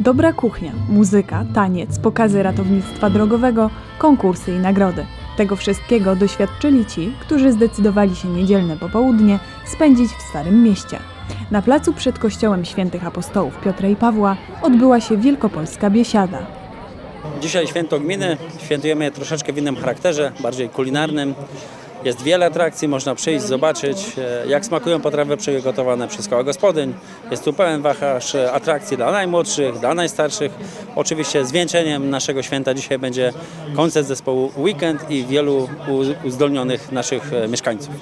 Dobra kuchnia, muzyka, taniec, pokazy ratownictwa drogowego, konkursy i nagrody. Tego wszystkiego doświadczyli ci, którzy zdecydowali się niedzielne popołudnie spędzić w Starym Mieście. Na placu przed kościołem świętych apostołów Piotra i Pawła odbyła się wielkopolska biesiada. Dzisiaj święto gminy, świętujemy je troszeczkę w innym charakterze, bardziej kulinarnym. Jest wiele atrakcji, można przyjść, zobaczyć e, jak smakują potrawy przygotowane przez koła gospodyń. Jest tu pełen wachlarz e, atrakcji dla najmłodszych, dla najstarszych. Oczywiście zwieńczeniem naszego święta dzisiaj będzie koncert zespołu Weekend i wielu uzdolnionych naszych e, mieszkańców.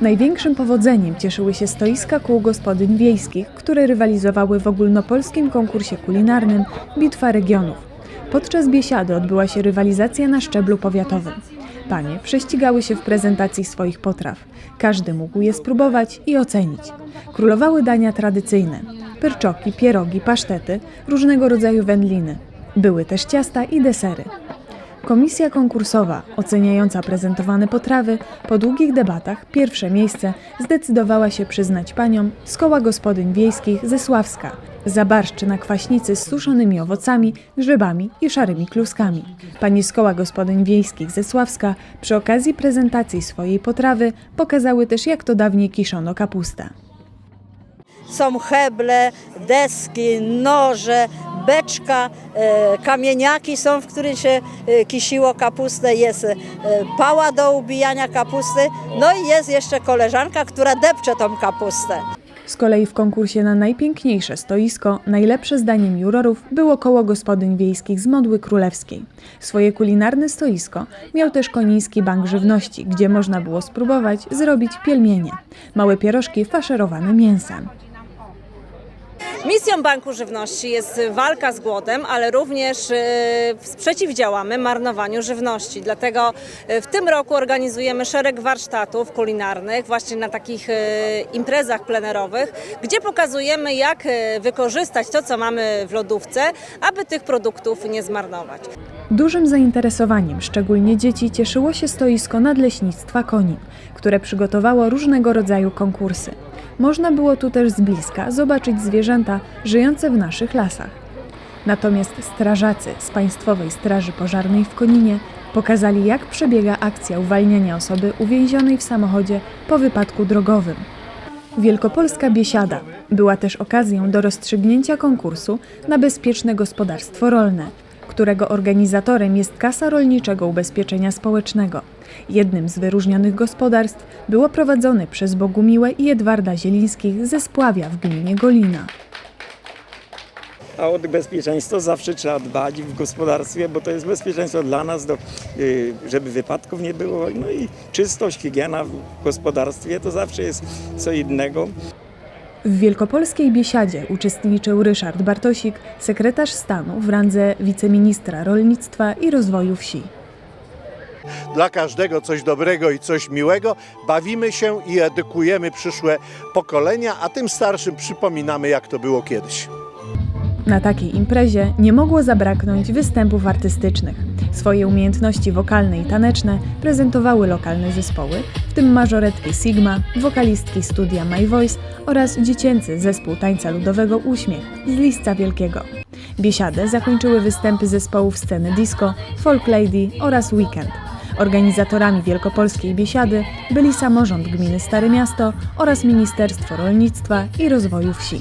Największym powodzeniem cieszyły się stoiska kół gospodyń wiejskich, które rywalizowały w ogólnopolskim konkursie kulinarnym Bitwa Regionów. Podczas biesiady odbyła się rywalizacja na szczeblu powiatowym. Panie prześcigały się w prezentacji swoich potraw. Każdy mógł je spróbować i ocenić. Królowały dania tradycyjne: pyrczoki, pierogi, pasztety, różnego rodzaju wędliny. Były też ciasta i desery. Komisja konkursowa, oceniająca prezentowane potrawy, po długich debatach pierwsze miejsce zdecydowała się przyznać paniom z koła gospodyń wiejskich ze Sławska za barszcz na kwaśnicy z suszonymi owocami, grzybami i szarymi kluskami. Pani z koła gospodyń wiejskich ze Sławska przy okazji prezentacji swojej potrawy pokazały też jak to dawniej kiszono kapustę. Są heble, deski, noże, beczka, e, kamieniaki są, w których się e, kisiło kapustę, jest e, pała do ubijania kapusty, no i jest jeszcze koleżanka, która depcze tą kapustę. Z kolei w konkursie na najpiękniejsze stoisko najlepsze zdaniem jurorów było koło gospodyń wiejskich z Modły Królewskiej. Swoje kulinarne stoisko miał też Koniński Bank Żywności, gdzie można było spróbować zrobić pielmienie, małe pierożki faszerowane mięsem. Misją Banku Żywności jest walka z głodem, ale również e, przeciwdziałamy marnowaniu żywności. Dlatego e, w tym roku organizujemy szereg warsztatów kulinarnych właśnie na takich e, imprezach plenerowych, gdzie pokazujemy jak wykorzystać to, co mamy w lodówce, aby tych produktów nie zmarnować. Dużym zainteresowaniem, szczególnie dzieci, cieszyło się stoisko Nadleśnictwa Konin, które przygotowało różnego rodzaju konkursy. Można było tu też z bliska zobaczyć zwierzęta żyjące w naszych lasach. Natomiast strażacy z Państwowej Straży Pożarnej w Koninie pokazali, jak przebiega akcja uwalniania osoby uwięzionej w samochodzie po wypadku drogowym. Wielkopolska Biesiada była też okazją do rozstrzygnięcia konkursu na bezpieczne gospodarstwo rolne, którego organizatorem jest Kasa Rolniczego Ubezpieczenia Społecznego. Jednym z wyróżnionych gospodarstw było prowadzone przez Bogumiłę i Edwarda Zielińskich ze Spławia w gminie Golina. A o bezpieczeństwo zawsze trzeba dbać w gospodarstwie, bo to jest bezpieczeństwo dla nas, do, y, żeby wypadków nie było. No i czystość, higiena w gospodarstwie to zawsze jest co innego. W wielkopolskiej biesiadzie uczestniczył Ryszard Bartosik, sekretarz stanu w randze wiceministra rolnictwa i rozwoju wsi. dla każdego coś dobrego i coś miłego. Bawimy się i edukujemy przyszłe pokolenia, a tym starszym przypominamy, jak to było kiedyś. Na takiej imprezie nie mogło zabraknąć występów artystycznych. Swoje umiejętności wokalne i taneczne prezentowały lokalne zespoły, w tym mażoretki Sigma, wokalistki studia My Voice oraz dziecięcy zespół tańca ludowego Uśmiech z Lisca Wielkiego. Biesiadę zakończyły występy zespołów sceny disco, Folk Lady oraz Weekend. Organizatorami wielkopolskiej biesiady byli samorząd gminy Stare Miasto oraz Ministerstwo Rolnictwa i Rozwoju Wsi.